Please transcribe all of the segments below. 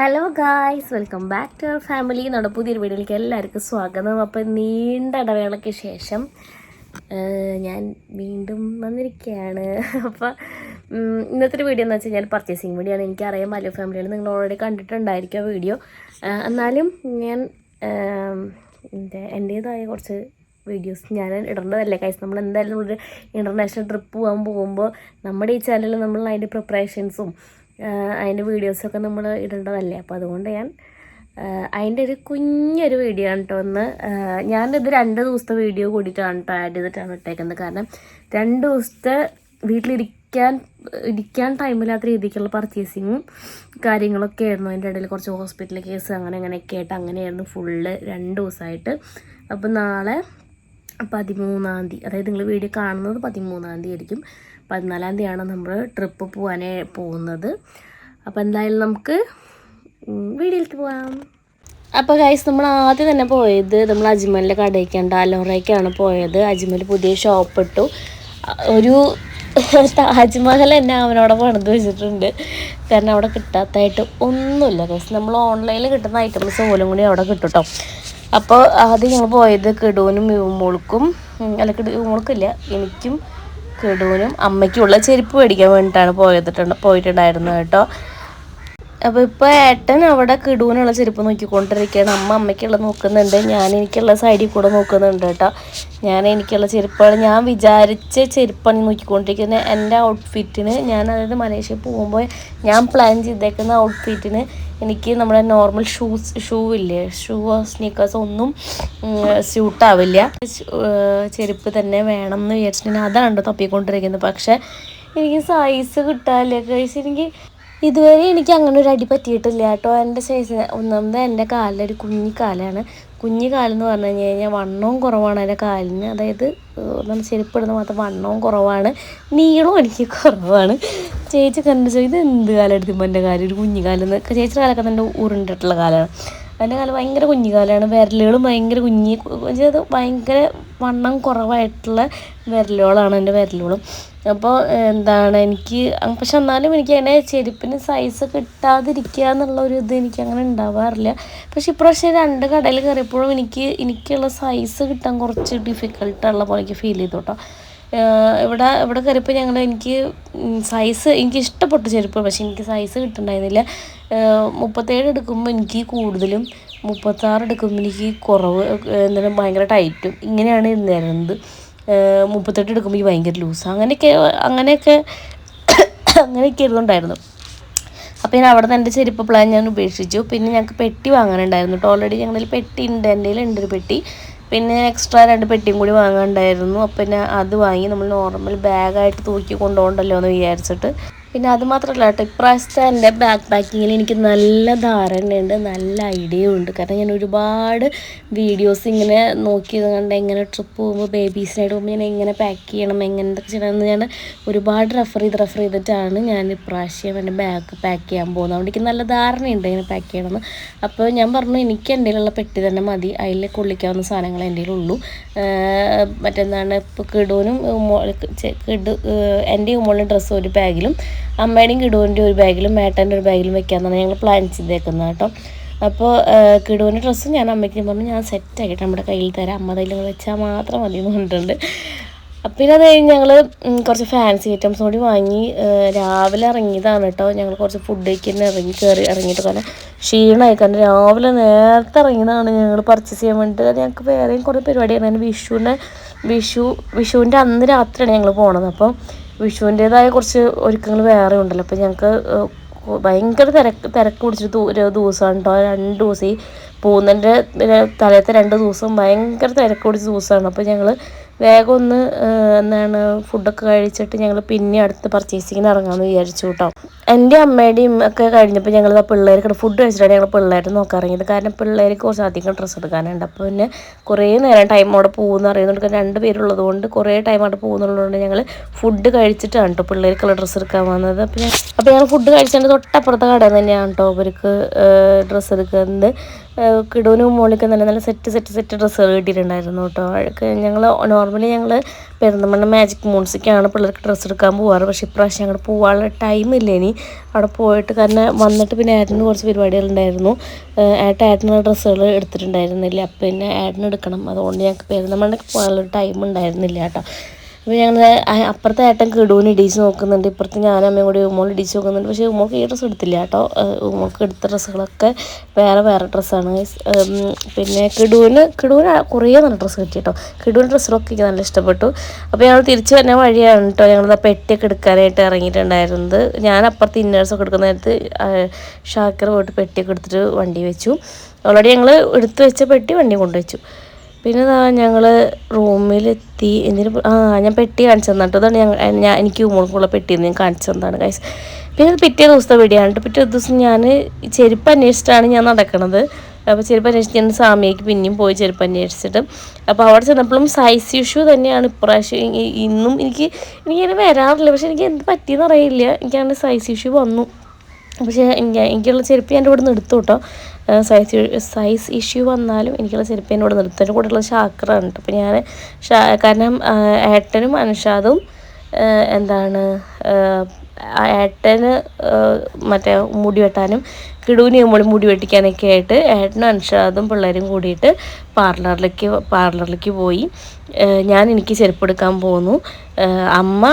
Hello guys welcome back to our family നമ്മുടെ പുതിയൊരു വീഡിയോയിലേക്ക് എല്ലാവർക്കും സ്വാഗതം. അപ്പം നീണ്ട ഇടവേളയ്ക്ക് ശേഷം ഞാൻ വീണ്ടും വന്നിരിക്കുകയാണ്. അപ്പോൾ ഇന്നത്തെ വീഡിയോ എന്ന് വെച്ചാൽ ഞാൻ പർച്ചേസിങ് വീഡിയോ ആണ് എനിക്കറിയാം മലു ഫാമിലിയിൽ നിങ്ങൾ ഓൾറെഡി കണ്ടിട്ടുണ്ടായിരിക്കും വീഡിയോ. എന്നാലും ഞാൻ എന്റെ എന്റേതായ കുറച്ച് വീഡിയോസ് ഞാൻ ഇടേണ്ടതല്ലേ കൈസ് നമ്മൾ എന്തായാലും ഒരു ഇന്റർനാഷണൽ ട്രിപ്പ് പോകാൻ പോകുമ്പോൾ നമ്മുടെ ഈ ചാനലിൽ നമ്മൾ അതിന്റെ പ്രിപ്പറേഷൻസും അതിന്റെ വീഡിയോസൊക്കെ നമ്മൾ ഇടേണ്ടതല്ലേ? അപ്പോൾ അതുകൊണ്ട് ഞാൻ അതിന്റെ ഒരു കുഞ്ഞൊരു വീഡിയോ ആണ് കേട്ടോ ഒന്ന് ഞാനിത് രണ്ട് ദിവസത്തെ വീഡിയോ കൂടിയിട്ടാണ് കേട്ടോ ആഡ് ചെയ്തിട്ടാണ് ഇട്ടേക്കുന്നത്. കാരണം രണ്ട് ദിവസത്തെ വീട്ടിലിരിക്കാൻ ഇരിക്കാൻ ടൈമില്ലാത്ത രീതിക്കുള്ള പർച്ചേസിങ്ങും കാര്യങ്ങളൊക്കെ ആയിരുന്നു. അതിന്റെ ഇടയിൽ കുറച്ച് ഹോസ്പിറ്റൽ കേസ് അങ്ങനെ അങ്ങനെയൊക്കെ ആയിട്ട് അങ്ങനെയായിരുന്നു ഫുള്ള് രണ്ട് ദിവസമായിട്ട്. അപ്പോൾ നാളെ പതിമൂന്നാം തീയതി അതായത് നിങ്ങൾ വീഡിയോ കാണുന്നത് പതിമൂന്നാം തീയതി ആയിരിക്കും. പതിനാലാം തീയതിയാണ് നമ്മൾ ട്രിപ്പ് പോകാനേ പോകുന്നത്. അപ്പോൾ എന്തായാലും നമുക്ക് വീടിലേക്ക് പോവാം. അപ്പോൾ ഗൈസ് നമ്മൾ ആദ്യം തന്നെ പോയത് നമ്മൾ അജ്മലിന്റെ കടയ്ക്കാണ് അലോറയ്ക്കാണ് പോയത്. അജ്മൽ പുതിയ ഷോപ്പ് ഇട്ടു. ഒരു താജ്മഹൽ തന്നെ അവനവിടെ പണിത് വെച്ചിട്ടുണ്ട്. കാരണം അവിടെ കിട്ടാത്തതായിട്ട് ഒന്നുമില്ല ഗൈസ് നമ്മൾ ഓൺലൈനിൽ കിട്ടുന്ന ഐറ്റംസ് പോലും കൂടി അവിടെ കിട്ടും അപ്പോൾ ആദ്യം ഞങ്ങൾ പോയത് കിടുവനും യുവമോൾക്കും അല്ല കിടു എനിക്കും കിടൂനും അമ്മയ്ക്കുള്ള ചെരുപ്പ് മേടിക്കാൻ വേണ്ടിയിട്ടാണ് പോയിട്ടുണ്ടായിരുന്നത് കേട്ടോ. അപ്പോൾ ഇപ്പോൾ ഏട്ടൻ അവിടെ കിടൂനുള്ള ചെരുപ്പ് നോക്കിക്കൊണ്ടിരിക്കുകയാണ്. അമ്മ അമ്മയ്ക്കുള്ള നോക്കുന്നുണ്ട്. ഞാൻ എനിക്കുള്ള സൈഡിൽ കൂടെ നോക്കുന്നുണ്ട് കേട്ടോ. ഞാൻ എനിക്കുള്ള ചെരുപ്പാണ്. ഞാൻ വിചാരിച്ച ചെരുപ്പാണ് നോക്കിക്കൊണ്ടിരിക്കുന്നത് എന്റെ ഔട്ട്ഫിറ്റിന് ഞാൻ അതായത് മലേഷ്യ പോകുമ്പോൾ ഞാൻ പ്ലാൻ ചെയ്തേക്കുന്ന ഔട്ട്ഫിറ്റിന് എനിക്ക് നമ്മുടെ നോർമൽ ഷൂസ് ഷൂ ഇല്ലേ? ഷൂ സ്നീക്കേഴ്സ് ഒന്നും സ്യൂട്ടാവില്ല ചെരുപ്പ് തന്നെ വേണം എന്ന് വിചാരിച്ചിട്ടുണ്ടെങ്കിൽ അതാണ് തപ്പിക്കൊണ്ടിരിക്കുന്നത്. പക്ഷേ എനിക്ക് സൈസ് കിട്ടാനില്ല. കഴിച്ച് എനിക്ക് ഇതുവരെ എനിക്ക് അങ്ങനെ ഒരു അടി പറ്റിയിട്ടില്ല കേട്ടോ. എന്റെ സൈസ് ഒന്നാമത് എന്റെ കാലിലൊരു കുഞ്ഞി കാലാണ്. കുഞ്ഞി കാലെന്ന് പറഞ്ഞു കഴിഞ്ഞ് കഴിഞ്ഞാൽ വണ്ണവും കുറവാണ് എന്റെ കാലിന്. അതായത് നമ്മൾ ചെരുപ്പിടുന്ന മാത്രം വണ്ണവും കുറവാണ്. നീളവും എനിക്ക് കുറവാണ്. ചേച്ചി കണ്ടു ഇത് എന്ത് കാലം എടുത്തുമ്പോൾ എന്റെ കാലം? ഒരു കുഞ്ഞി കാലെന്ന്. ചേച്ചിയുടെ കാലൊക്കെ തന്നെ ഉരുണ്ടിട്ടുള്ള കാലാണ്. എന്റെ കാലം ഭയങ്കര കുഞ്ഞിക്കാലാണ് വിരലുകളും ഭയങ്കര കുഞ്ഞി അത് ഭയങ്കര വണ്ണം കുറവായിട്ടുള്ള വിരലുകളാണ് എന്റെ വിരലുകളും. അപ്പോൾ എന്താണ് എനിക്ക് പക്ഷെ എന്നാലും എനിക്ക് അതിന്റെ ചെരുപ്പിന് സൈസ് കിട്ടാതിരിക്കുക എന്നുള്ള ഒരു ഇത് എനിക്ക് അങ്ങനെ ഉണ്ടാവാറില്ല. പക്ഷെ ഇപ്രാവശ്യം രണ്ട് കടയിൽ കയറിയപ്പോഴും എനിക്ക് എനിക്കുള്ള സൈസ് കിട്ടാൻ കുറച്ച് ഡിഫിക്കൽട്ടുള്ള പോലെ എനിക്ക് ഫീൽ ചെയ്തു കേട്ടോ ഇവിടെ ഇവിടെ കയറിയപ്പോൾ ഞങ്ങൾ എനിക്ക് സൈസ് എനിക്ക് ഇഷ്ടപ്പെട്ടു ചെരുപ്പ് പക്ഷെ എനിക്ക് സൈസ് കിട്ടുന്നുണ്ടായിരുന്നില്ല മുപ്പത്തേഴ് എടുക്കുമ്പോൾ എനിക്ക് കൂടുതലും മുപ്പത്താറ് എടുക്കുമ്പോൾ എനിക്ക് കുറവ് എന്താണ് ഭയങ്കര ടൈറ്റും ഇങ്ങനെയാണ് ഇരുന്നിരുന്നത്. മുപ്പത്തെട്ട് എടുക്കുമ്പോൾ എനിക്ക് ഭയങ്കര ലൂസ് അങ്ങനെയൊക്കെ അങ്ങനെയൊക്കെ അങ്ങനെയൊക്കെ ഇരുന്നുണ്ടായിരുന്നു അപ്പോൾ ഞാൻ അവിടെ നിന്ന് എന്റെ ചെരുപ്പ് പ്ലാൻ ഞാൻ ഉപേക്ഷിച്ചു. പിന്നെ ഞങ്ങൾക്ക് പെട്ടി വാങ്ങാനുണ്ടായിരുന്നു കേട്ടോ ഓൾറെഡി ഞങ്ങളിൽ പെട്ടി ഉണ്ട്. എന്റെ ഉണ്ട് ഒരു പെട്ടി. പിന്നെ എക്സ്ട്രാ രണ്ട് പെട്ടിയും കൂടി വാങ്ങാനുണ്ടായിരുന്നു. അപ്പം പിന്നെ അത് വാങ്ങി നമ്മൾ നോർമൽ ബാഗായിട്ട് തൂക്കി കൊണ്ടുപോകണ്ടല്ലോ എന്ന് വിചാരിച്ചിട്ട് പിന്നെ അത് മാത്രമല്ല കേട്ടോ ഇപ്രാവശ്യത്തെ എന്റെ ബാക്ക് പാക്കിങ്ങിൽ എനിക്ക് നല്ല ധാരണയുണ്ട് നല്ല ഐഡിയ ഉണ്ട്. കാരണം ഞാൻ ഒരുപാട് വീഡിയോസ് ഇങ്ങനെ നോക്കിയത് കണ്ട് എങ്ങനെ ട്രിപ്പ് പോകുമ്പോൾ ബേബീസിനായിട്ട് പോകുമ്പോൾ ഞാൻ എങ്ങനെ പാക്ക് ചെയ്യണം എങ്ങനെ എന്തൊക്കെ ചെയ്യണമെന്ന് ഞാൻ ഒരുപാട് റെഫർ ചെയ്ത് റെഫർ ചെയ്തിട്ടാണ് ഞാൻ ഇപ്രാവശ്യം എന്റെ ബാഗ് പാക്ക് ചെയ്യാൻ പോകുന്നത്. അതുകൊണ്ട് എനിക്ക് നല്ല ധാരണയുണ്ട് ഇങ്ങനെ പാക്ക് ചെയ്യണമെന്ന്. അപ്പോൾ ഞാൻ പറഞ്ഞു എനിക്ക് എന്റെ കയ്യിലുള്ള പെട്ടി തന്നെ മതി. അതിൽ കൊള്ളിക്കാവുന്ന സാധനങ്ങൾ എന്റെ ആഹ് മറ്റെന്താണ് ഇപ്പോൾ കിടോനും കിഡ് എന്റെ ഉമ്മളുടെ ഡ്രസ്സ് ഒരു ബാഗിലും അമ്മയുടെയും കിടുവിന്റെ ഒരു ബാഗിലും മേട്ടന്റെ ഒരു ബാഗിലും വെക്കാമെന്നാണ് ഞങ്ങൾ പ്ലാൻ ചെയ്തേക്കുന്നത് കേട്ടോ. അപ്പോൾ കിടുവിന്റെ ഡ്രസ്സ് ഞാൻ അമ്മയ്ക്ക് പറഞ്ഞു ഞാൻ സെറ്റാക്കിയിട്ട് നമ്മുടെ കയ്യിൽ തരാം. അമ്മ അതിൽ വെച്ചാൽ മാത്രം മതി എന്ന് പറഞ്ഞിട്ടുണ്ട്. പിന്നെ അത് കഴിഞ്ഞ് ഞങ്ങൾ കുറച്ച് ഫാൻസി ഐറ്റംസ് കൂടി വാങ്ങി രാവിലെ ഇറങ്ങിയതാണ് കേട്ടോ. ഞങ്ങൾ കുറച്ച് ഫുഡ് കഴിക്കുന്ന ഇറങ്ങി കയറി ഇറങ്ങിയിട്ട് കാരണം ക്ഷീണമായി. കാരണം രാവിലെ നേരത്തെ ഇറങ്ങിയതാണ് ഞങ്ങൾ പർച്ചേസ് ചെയ്യാൻ വേണ്ടിയിട്ട്. ഞങ്ങൾക്ക് വേറെയും കുറേ പരിപാടിയായിരുന്നു. വിഷുവിന്റെ വിഷു വിഷുവിന്റെ അന്ന് രാത്രിയാണ് ഞങ്ങൾ പോണത്. അപ്പോൾ വിഷുവിന്റേതായ കുറച്ച് ഒരുക്കങ്ങൾ വേറെ ഉണ്ടല്ലോ. അപ്പോൾ ഞങ്ങൾക്ക് ഭയങ്കര തിരക്ക് തിരക്ക് പിടിച്ചിട്ട് ഒരു ദിവസമാണ് കേട്ടോ. രണ്ട് ദിവസം ഈ പോകുന്നതിന്റെ തലേത്തെ രണ്ട് ദിവസം ഭയങ്കര തിരക്ക് പിടിച്ച ദിവസമാണ്. അപ്പോൾ ഞങ്ങൾ വേഗം ഒന്ന് എന്താണ് ഫുഡൊക്കെ കഴിച്ചിട്ട് ഞങ്ങൾ പിന്നെ അടുത്ത് പർച്ചേസിങ്ങിന് ഇറങ്ങാമെന്ന് വിചാരിച്ചു കേട്ടോ എന്റെ അമ്മയുടെയും ഒക്കെ കഴിഞ്ഞപ്പോൾ ഞങ്ങൾ പിള്ളേർക്ക് ഫുഡ് കഴിച്ചിട്ടാണ് ഞങ്ങൾ പിള്ളേരെ നോക്കാൻ ഇറങ്ങിയത് കാരണം പിള്ളേർക്ക് കുറച്ച് അധികം ഡ്രസ്സ് എടുക്കാനുണ്ട്. അപ്പോൾ പിന്നെ കുറേ നേരം ടൈം അവിടെ പോകുമെന്ന് അറിയുന്നുണ്ട്. രണ്ട് പേരുള്ളത് കൊണ്ട് കുറേ ടൈം അവിടെ പോകുന്നുള്ളതുകൊണ്ട് ഞങ്ങൾ ഫുഡ് കഴിച്ചിട്ടാണ് കേട്ടോ പിള്ളേർക്കുള്ള ഡ്രസ്സ് എടുക്കാൻ വന്നത്. അപ്പോൾ അപ്പോൾ ഞങ്ങൾ ഫുഡ് കഴിച്ചതിന്റെ തൊട്ടപ്പുറത്തെ കടയിൽ തന്നെയാണ് കേട്ടോ അവർക്ക് ഡ്രസ്സ് എടുക്കുന്നത്. കിടൂനും മോളിക്ക് നല്ല നല്ല സെറ്റ് സെറ്റ് സെറ്റ് ഡ്രസ്സുകൾ കിട്ടിയിട്ടുണ്ടായിരുന്നു കേട്ടോ. അതൊക്കെ ഞങ്ങൾ നോർമലി ഞങ്ങൾ പെരുന്തമണ്ണ മാജിക് മൂൺസിക്കാണ് പിള്ളേർക്ക് ഡ്രസ്സ് എടുക്കാൻ പോവാറ്. പക്ഷേ ഇപ്രാവശ്യം അങ്ങോട്ട് പോകാനുള്ള ടൈം ഇല്ല ഇനി. അവിടെ പോയിട്ട് കാരണം വന്നിട്ട് പിന്നെ ഏട്ടന് കുറച്ച് പരിപാടികളുണ്ടായിരുന്നു ഏട്ട ഏട്ടനുള്ള ഡ്രസ്സുകൾ എടുത്തിട്ടുണ്ടായിരുന്നില്ല. അപ്പം പിന്നെ ഏട്ടന് എടുക്കണം. അതുകൊണ്ട് ഞങ്ങൾക്ക് പെരുന്തമണ്ണയ്ക്ക് പോകാനുള്ള ടൈം ഉണ്ടായിരുന്നില്ല കേട്ടോ. അപ്പോൾ ഞങ്ങൾ അപ്പുറത്തെ ഏട്ടൻ കിടൂന് ഇടിച്ച് നോക്കുന്നുണ്ട്. ഇപ്പുറത്ത് ഞാനും അമ്മയും കൂടി ഉമ്മോൾ ഇടിച്ച് നോക്കുന്നുണ്ട്. പക്ഷേ ഉമ്മോൾക്ക് ഈ ഡ്രസ്സ് എടുത്തില്ല കേട്ടോ. ഉമ്മക്ക് എടുത്ത ഡ്രസ്സുകളൊക്കെ വേറെ വേറെ ഡ്രസ്സാണ്. പിന്നെ കിടൂന് കിടൂന് കുറേ നല്ല ഡ്രസ്സ് കിട്ടി കേട്ടോ. കിടൂന് ഡ്രസ്സുകളൊക്കെ എനിക്ക് നല്ല ഇഷ്ടപ്പെട്ടു. അപ്പോൾ ഞങ്ങൾ തിരിച്ച് വരുന്ന വഴിയാണ് കേട്ടോ. ഞങ്ങൾ പെട്ടിയൊക്കെ എടുക്കാനായിട്ട് ഇറങ്ങിയിട്ടുണ്ടായിരുന്നത്. ഞാൻ അപ്പുറത്ത് ഇന്നേഴ്സൊക്കെ എടുക്കുന്ന നേരത്ത് ഷാക്കർ പോയിട്ട് പെട്ടിയൊക്കെ എടുത്തിട്ട് വണ്ടി വെച്ചു. ഓൾറെഡി ഞങ്ങൾ എടുത്തു വെച്ച പെട്ടി വണ്ടി കൊണ്ടുവച്ചു. പിന്നെ ഞങ്ങൾ റൂമിലെത്തി. എന്തിനും ആ ഞാൻ പെട്ടി കാണിച്ചു തന്നിട്ട് അതാണ് ഞാൻ എനിക്ക് ഉമ്മൾക്കുള്ള പെട്ടി ഞാൻ കാണിച്ചു തന്നതാണ് കൈസ് പിന്നെ പിറ്റേ ദിവസത്തെ വീഡിയോ ആണ് ട്ടോ. പിറ്റേ ദിവസം ഞാൻ ചെരുപ്പ് അന്വേഷിച്ചിട്ടാണ് ഞാൻ നടക്കുന്നത് അപ്പോൾ ചെരുപ്പ് അന്വേഷിച്ച് ഞാൻ സാമിയേക്ക് പിന്നെയും പോയി ചെരുപ്പ് അന്വേഷിച്ചിട്ട്. അപ്പോൾ അവിടെ ചെന്നപ്പോഴും സൈസ് ഇഷ്യൂ തന്നെയാണ്. ഇപ്രാവശ്യം ഇന്നും എനിക്ക് എനിക്കങ്ങനെ വരാറില്ല. പക്ഷെ എനിക്ക് എന്ത് പറ്റിയെന്ന് അറിയില്ല. എനിക്കങ്ങനെ സൈസ് ഇഷ്യൂ വന്നു. പക്ഷേ എനിക്ക് എനിക്കുള്ള ചെരുപ്പ് ഞാൻ ഇവിടെ നിർത്തും കേട്ടോ. സൈസ് സൈസ് ഇഷ്യൂ വന്നാലും എനിക്കുള്ള ചെരുപ്പ് എന്റെ കൂടെ നിർത്തും എന്റെ കൂടെയുള്ള ശാക്രാണ് കേട്ടോ അപ്പോൾ ഞാൻ കാരണം ഏട്ടനും അനുഷാദും എന്താണ് ഏട്ടന് മറ്റേ മുടി വെട്ടാനും കിടുവിന് നമ്മൾ മുടി വെട്ടിക്കാനൊക്കെ ആയിട്ട് ഏട്ടനും അൻഷാദും പിള്ളേരും കൂടിയിട്ട് പാർലറിലേക്ക് പാർലറിലേക്ക് പോയി. ഞാൻ എനിക്ക് ചെരുപ്പെടുക്കാൻ പോന്നു. അമ്മ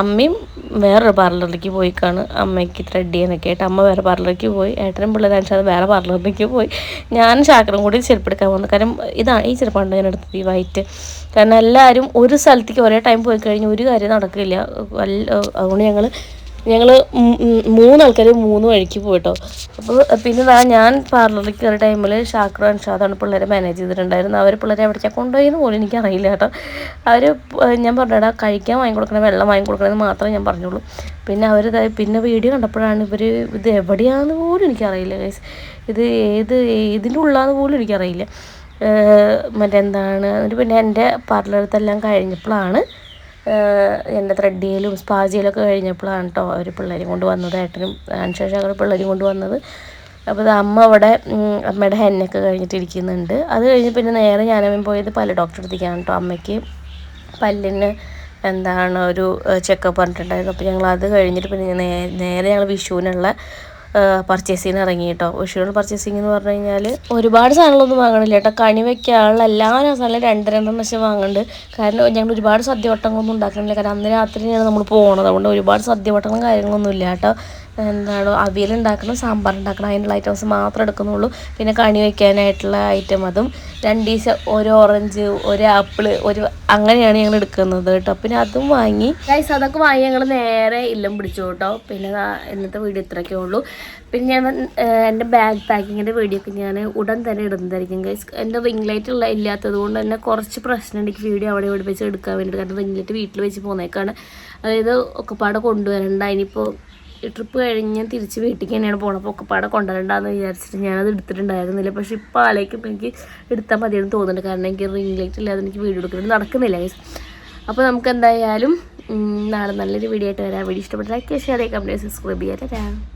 അമ്മയും വേറൊരു പാർലറിലേക്ക് പോയിക്കാണ്. അമ്മയ്ക്ക് ത്രെഡ് ചെയ്യാനൊക്കെ ആയിട്ട് അമ്മ വേറെ പാർലറിലേക്ക് പോയി. ഏട്ടനും പിള്ളേരും അൻഷാദും വേറെ പാർലറിലേക്ക് പോയി. ഞാൻ ഷാക്കറും കൂടി ചെരുപ്പെടുക്കാൻ പോകുന്നു കാരണം ഇതാണ് ഈ ചെരുപ്പാണ് ഞാൻ എടുത്തത് ഈ വൈറ്റ് കാരണം എല്ലാവരും ഒരു സ്ഥലത്തേക്ക് ഒരേ ടൈം പോയി കഴിഞ്ഞാൽ ഒരു കാര്യം നടക്കില്ല. അതുകൊണ്ട് ഞങ്ങൾ ഞങ്ങൾ മൂന്നാൾക്കാർ മൂന്ന് വഴിക്ക് പോയിട്ടോ. അപ്പോൾ പിന്നെ ഇതാ ഞാൻ പാർലറിൽ കയറിയ ടൈമിൽ ഷാക്ര അൻഷാദാണ് പിള്ളേരെ മാനേജ് ചെയ്തിട്ടുണ്ടായിരുന്നു അവർ പിള്ളേരെ എവിടേക്കാണ് കൊണ്ടുപോയെന്ന് പോലും എനിക്കറിയില്ല കേട്ടോ. അവർ ഞാൻ പറഞ്ഞടാ കഴിക്കാൻ വാങ്ങി കൊടുക്കണം വെള്ളം വാങ്ങി കൊടുക്കണമെന്ന് മാത്രമേ ഞാൻ പറഞ്ഞുള്ളൂ. പിന്നെ അവർ പിന്നെ വീഡിയോ കണ്ടപ്പോഴാണ് ഇവർ ഇത് എവിടെയാണെന്ന് പോലും എനിക്കറിയില്ല ഗൈസ് ഇത് ഏത് ഏതിന്റെ ഉള്ളാന്ന് പോലും എനിക്കറിയില്ല. മറ്റെന്താണ് പിന്നെ എന്റെ പാർലറത്തെല്ലാം കഴിഞ്ഞപ്പോഴാണ് എന്റെ ത്രെഡിയിലും സ്പാ ചെയ്യലൊക്കെ കഴിഞ്ഞപ്പോഴാണ് കേട്ടോ അവർ പിള്ളേരും കൊണ്ട് വന്നത് ഏട്ടനും അനുശേഷം പിള്ളേരും കൊണ്ട് വന്നത്. അപ്പോൾ ഇത് അമ്മ അവിടെ അമ്മയുടെ ഹെന്നൊക്കെ കഴിഞ്ഞിട്ട് ഇരിക്കുന്നുണ്ട്. അത് കഴിഞ്ഞ് പിന്നെ നേരെ ഞാനമ്മ പോയത് പല ഡോക്ടറെ അടുത്തേക്കാണ് കേട്ടോ അമ്മയ്ക്ക്. പല്ലിന് എന്താണ് ഒരു ചെക്കപ്പ് പറഞ്ഞിട്ടുണ്ടായിരുന്നു. അപ്പോൾ ഞങ്ങൾ അത് കഴിഞ്ഞിട്ട് പിന്നെ നേരെ ഞങ്ങൾ വിഷുവിനുള്ള പർച്ചേസിങ്ങിന് ഇറങ്ങി കേട്ടോ വിഷുവിനുള്ള പർച്ചേസിംഗ് എന്ന് പറഞ്ഞു കഴിഞ്ഞാൽ ഒരുപാട് സാധനങ്ങളൊന്നും വാങ്ങണില്ല കേട്ടോ കണി വെക്കാനുള്ള എല്ലാ സാധനങ്ങളും രണ്ട് രണ്ടെണ്ണം വെച്ച് വാങ്ങുന്നുണ്ട് കാരണം ഞങ്ങൾ ഒരുപാട് സദ്യവട്ടങ്ങളൊന്നും ഉണ്ടാക്കണില്ല. കാരണം അന്ന് രാത്രിയാണ് നമ്മൾ പോകുന്നത് അതുകൊണ്ട് ഒരുപാട് സദ്യവട്ടങ്ങളും കാര്യങ്ങളൊന്നും ഇല്ല കേട്ടോ എന്താണ് അവിയലുണ്ടാക്കണം സാമ്പാർ ഉണ്ടാക്കണം അതിനുള്ള ഐറ്റംസ് മാത്രം എടുക്കുന്നുള്ളൂ. പിന്നെ കണി വയ്ക്കാനായിട്ടുള്ള ഐറ്റം അതും. രണ്ട് ദിവസം ഒരു ഓറഞ്ച് ഒരു ആപ്പിൾ ഒരു അങ്ങനെയാണ് ഞങ്ങൾ എടുക്കുന്നത് കേട്ടോ. പിന്നെ അതും വാങ്ങി. ഗൈസ് അതൊക്കെ വാങ്ങി ഞങ്ങൾ നേരെ ഇല്ലം പിടിച്ചു കേട്ടോ. പിന്നെ ഇന്നത്തെ വീഡിയോ ഇത്രയൊക്കെ ഉള്ളൂ. പിന്നെ ഞാൻ എന്റെ ബാഗ് പാക്കിങ്ങിന്റെ വീഡിയോ ഒക്കെ ഞാൻ ഉടൻ തന്നെ ഇടുന്നതായിരിക്കും ഗൈസ് എന്റെ റിംഗ് ലൈറ്റ് ഉള്ള ഇല്ലാത്തത് കൊണ്ട് തന്നെ കുറച്ച് പ്രശ്നം എനിക്ക് വീഡിയോ അവിടെ ഇവിടെ വെച്ച് എടുക്കാൻ വേണ്ടിയിട്ട്. കാരണം റിംഗ് ലൈറ്റ് വീട്ടിൽ വെച്ച് പോകുന്നേക്കാണ് അതായത് ഒക്കെപ്പാടെ കൊണ്ടുവരണ്ട. ഇനിയിപ്പോൾ ട്രിപ്പ് കഴിഞ്ഞ് തിരിച്ച് വീട്ടിലേക്ക് തന്നെയാണ് പോകണം അപ്പോൾ ഒക്കെപ്പാടെ കൊണ്ടുവരണ്ടെന്ന് വിചാരിച്ചിട്ട് ഞാനത് എടുത്തിട്ടുണ്ടായിരുന്നില്ല. പക്ഷേ ഇപ്പോൾ ആലേക്കും എനിക്ക് എടുത്താൽ മതിയെന്ന് തോന്നുന്നുണ്ട്. കാരണം എനിക്ക് റിംഗ് ലൈറ്റ് ഇല്ലാതെ എനിക്ക് വീഡിയോ എടുക്കുന്നത് നടക്കുന്നില്ല ഗൈസ് അപ്പോൾ നമുക്ക് എന്തായാലും നാളെ നല്ലൊരു വീഡിയോ ആയിട്ട് വരാം. വീഡിയോ ഇഷ്ടപ്പെട്ട ലൈക്ക് ഷെയർ ചെയ്യാം കമ്പനി സബ്സ്ക്രൈബ് ചെയ്യാം. തരാം